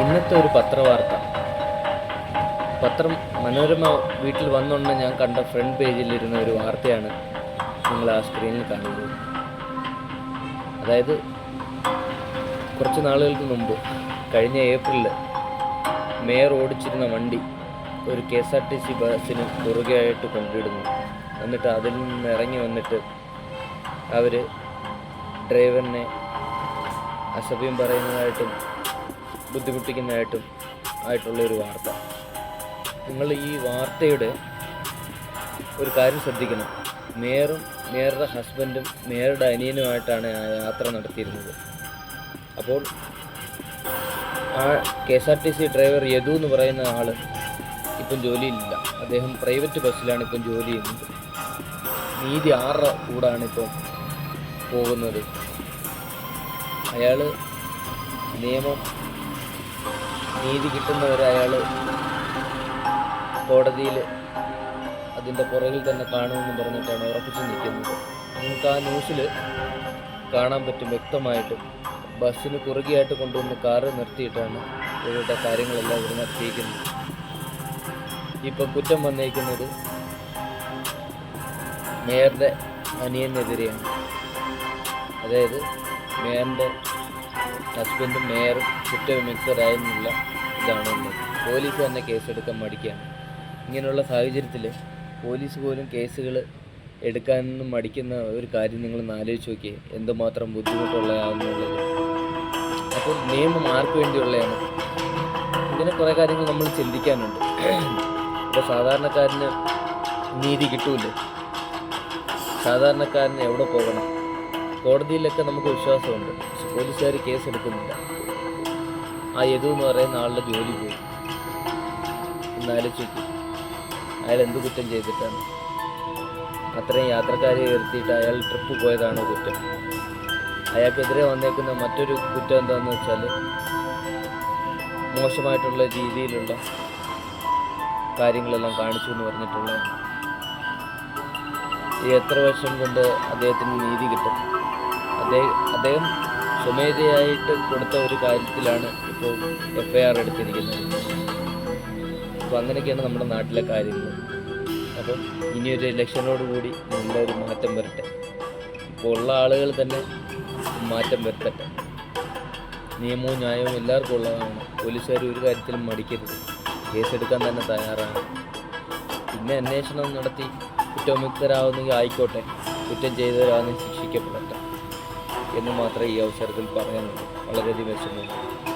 ഇന്നത്തെ ഒരു പത്രവാർത്ത. പത്രം മനോരമ വീട്ടിൽ വന്നുകൊണ്ട് ഞാൻ കണ്ട ഫ്രണ്ട് പേജിലിരുന്ന ഒരു വാർത്തയാണ് നിങ്ങൾ ആ സ്ക്രീനിൽ കാണുന്നത്. അതായത് കുറച്ച് നാളുകൾക്ക് മുമ്പ് കഴിഞ്ഞ ഏപ്രിലിൽ മേയർ ഓടിച്ചിരുന്ന വണ്ടി ഒരു K S R T C ബസ്സിന് കുറുകെയായിട്ട് കൊണ്ടിടുന്നു. എന്നിട്ട് അതിൽ നിന്ന് ഇറങ്ങി വന്നിട്ട് അവർ ഡ്രൈവറിനെ അസഭ്യം പറയുന്നതായിട്ടും ബുദ്ധിമുട്ടിക്കുന്നതായിട്ടും ആയിട്ടുള്ള ഒരു വാർത്ത. നിങ്ങൾ ഈ വാർത്തയുടെ ഒരു കാര്യം ശ്രദ്ധിക്കണം. മേയറും മേയറുടെ ഹസ്ബൻഡും മേയറുടെ അനിയനുമായിട്ടാണ് യാത്ര നടത്തിയിരുന്നത്. അപ്പോൾ ആ K S R T C driver Yadu എന്ന് പറയുന്ന ആൾ ഇപ്പം ജോലിയില്ല അദ്ദേഹം പ്രൈവറ്റ് ബസ്സിലാണ് ഇപ്പം ജോലി ചെയ്യുന്നത്. നീതി ആറ് കൂടാണ് ഇപ്പം പോകുന്നത്. അയാൾ നിയമം നീതി കിട്ടുന്നവരെ അയാൾ കോടതിയിൽ അതിന്റെ പുറകിൽ തന്നെ കാണുമെന്ന് പറഞ്ഞിട്ടാണ് ഉറപ്പിച്ച് നിൽക്കുന്നത്. നിങ്ങൾക്ക് ആ ന്യൂസിൽ കാണാൻ പറ്റും വ്യക്തമായിട്ട്. ബസ്സിന് കുറുകെയായിട്ട് കൊണ്ടുവന്ന് കാറ് നിർത്തിയിട്ടാണ് ഇവരുടെ കാര്യങ്ങളെല്ലാം ഇവർ നടത്തിയിരിക്കുന്നത്. ഇപ്പം കുറ്റം വന്നേക്കുന്നത് മേയറുടെ അനിയനെതിരെയാണ്. അതായത് മേയറിന്റെ ഹസ്ബൻഡും മേയറും കുറ്റവിമുക്തരായെന്നുള്ള ഇതാണ് ഉള്ളത്. പോലീസ് തന്നെ കേസെടുക്കാൻ മടിക്കുകയാണ്. ഇങ്ങനെയുള്ള സാഹചര്യത്തിൽ പോലീസ് പോലും കേസുകൾ എടുക്കാനൊന്നും മടിക്കുന്ന ഒരു കാര്യം നിങ്ങൾ ആലോചിച്ച് നോക്കിയേ. എന്തുമാത്രം ബുദ്ധിമുട്ടുള്ളതാണെന്നുള്ളത്. അപ്പോൾ നിയമം ആർക്ക് വേണ്ടിയുള്ളതാണ്? ഇങ്ങനെ കുറേ കാര്യങ്ങൾ നമ്മൾ ചിന്തിക്കാനുണ്ട്. ഇപ്പോൾ സാധാരണക്കാരന് നീതി കിട്ടൂലേ? സാധാരണക്കാരന് എവിടെ പോകണം? കോടതിയിലൊക്കെ നമുക്ക് വിശ്വാസമുണ്ട്. പക്ഷെ പോലീസുകാർ കേസ് എടുക്കുന്നില്ല ആ യദു എന്ന് പറയുന്ന ആളുടെ ജോലി പോയി. എന്നാലോചിച്ച് നോക്കി അയാൾ എന്ത് കുറ്റം ചെയ്തിട്ടാണ്? അത്രയും യാത്രക്കാരെ ഉയർത്തിയിട്ട് അയാൾ ട്രിപ്പ് പോയതാണോ കുറ്റം? അയാൾക്കെതിരെ വന്നേക്കുന്ന മറ്റൊരു കുറ്റം എന്താണെന്ന് വെച്ചാൽ മോശമായിട്ടുള്ള രീതിയിലുള്ള കാര്യങ്ങളെല്ലാം കാണിച്ചു എന്ന് പറഞ്ഞിട്ടുള്ള എത്ര വർഷം കൊണ്ട് അദ്ദേഹത്തിന് നീതി കിട്ടും? അദ്ദേഹം അദ്ദേഹം സ്വമേധയായിട്ട് കൊടുത്ത ഒരു കാര്യത്തിലാണ് ഇപ്പോൾ എഫ് ഐ ആർ എടുത്തിരിക്കുന്നത്. അപ്പോൾ അങ്ങനെയൊക്കെയാണ് നമ്മുടെ നാട്ടിലെ കാര്യങ്ങൾ. അപ്പം ഇനിയൊരു ഇലക്ഷനോട് കൂടി നല്ലൊരു മാറ്റം വരട്ടെ. ഇപ്പോൾ ഉള്ള ആളുകൾ തന്നെ മാറ്റം വരുത്തട്ടെ. നിയമവും ന്യായവും എല്ലാവർക്കും ഉള്ളതാണ്. പോലീസുകാർ ഒരു കാര്യത്തിലും മടിക്കരുത്. കേസെടുക്കാൻ തന്നെ തയ്യാറാണ്. പിന്നെ അന്വേഷണം നടത്തി കുറ്റവിമുക്തരാകുന്നെങ്കിൽ ആയിക്കോട്ടെ. കുറ്റം ചെയ്തവരാകുന്നെങ്കിൽ ശിക്ഷിക്കപ്പെടട്ടെ. എന്ന് മാത്രമേ ഈ അവസരത്തിൽ പറയാനുള്ളൂ വളരെയധികം വിഷമമുണ്ട്